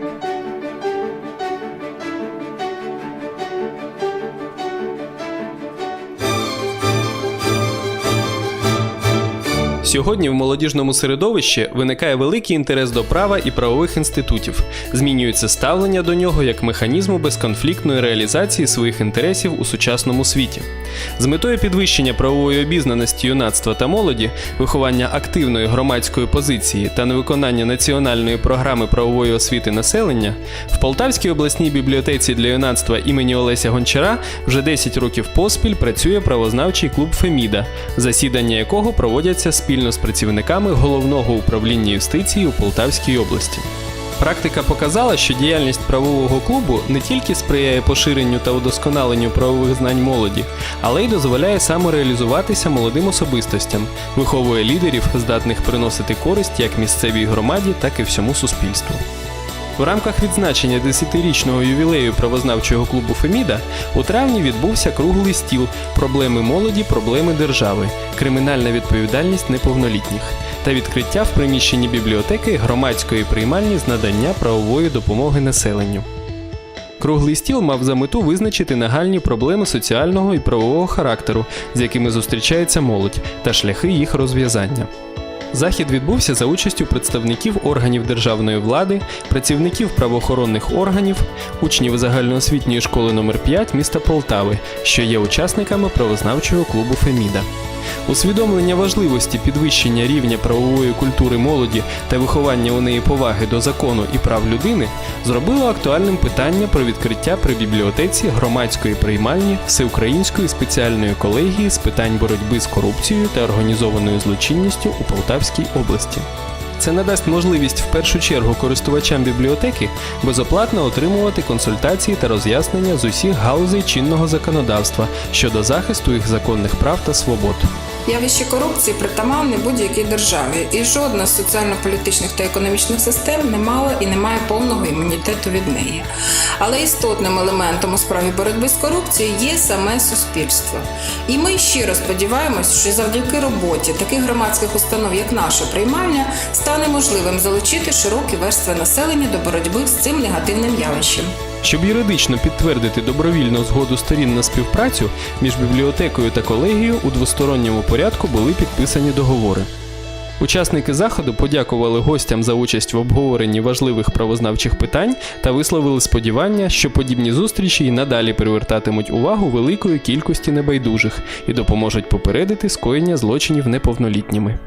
Thank you. Сьогодні в молодіжному середовищі виникає великий інтерес до права і правових інститутів. Змінюється ставлення до нього як механізму безконфліктної реалізації своїх інтересів у сучасному світі. З метою підвищення правової обізнаності юнацтва та молоді, виховання активної громадської позиції та невиконання національної програми правової освіти населення в Полтавській обласній бібліотеці для юнацтва імені Олеся Гончара вже 10 років поспіль працює правознавчий клуб Феміда, засідання якого проводяться спільно з працівниками головного управління юстиції у Полтавській області. Практика показала, що діяльність правового клубу не тільки сприяє поширенню та удосконаленню правових знань молоді, але й дозволяє самореалізуватися молодим особистостям, виховує лідерів, здатних приносити користь як місцевій громаді, так і всьому суспільству. В рамках відзначення 10-річного ювілею правознавчого клубу Феміда у травні відбувся круглий стіл Проблеми молоді, проблеми держави, кримінальна відповідальність неповнолітніх та відкриття в приміщенні бібліотеки громадської приймальні з надання правової допомоги населенню. Круглий стіл мав за мету визначити нагальні проблеми соціального і правового характеру, з якими зустрічається молодь, та шляхи їх розв'язання. Захід відбувся за участю представників органів державної влади, працівників правоохоронних органів, учнів загальноосвітньої школи номер 5 міста Полтави, що є учасниками правознавчого клубу Феміда. Усвідомлення важливості підвищення рівня правової культури молоді та виховання у неї поваги до закону і прав людини зробило актуальним питання про відкриття при бібліотеці громадської приймальні Всеукраїнської спеціальної колегії з питань боротьби з корупцією та організованою злочинністю у Полтавській області. Це надасть можливість в першу чергу користувачам бібліотеки безоплатно отримувати консультації та роз'яснення з усіх галузей чинного законодавства щодо захисту їх законних прав та свобод. Явище корупції притаманне будь-якій державі, і жодна з соціально-політичних та економічних систем не мала і не має повного імунітету від неї. Але істотним елементом у справі боротьби з корупцією є саме суспільство. І ми щиро сподіваємось, що завдяки роботі таких громадських установ, як наша приймальня, стане можливим залучити широкі верстви населення до боротьби з цим негативним явищем. Щоб юридично підтвердити добровільну згоду сторін на співпрацю між бібліотекою та колегією у двосторонньому порядку були підписані договори. Учасники заходу подякували гостям за участь в обговоренні важливих правознавчих питань та висловили сподівання, що подібні зустрічі й надалі привертатимуть увагу великої кількості небайдужих і допоможуть попередити скоєння злочинів неповнолітніми.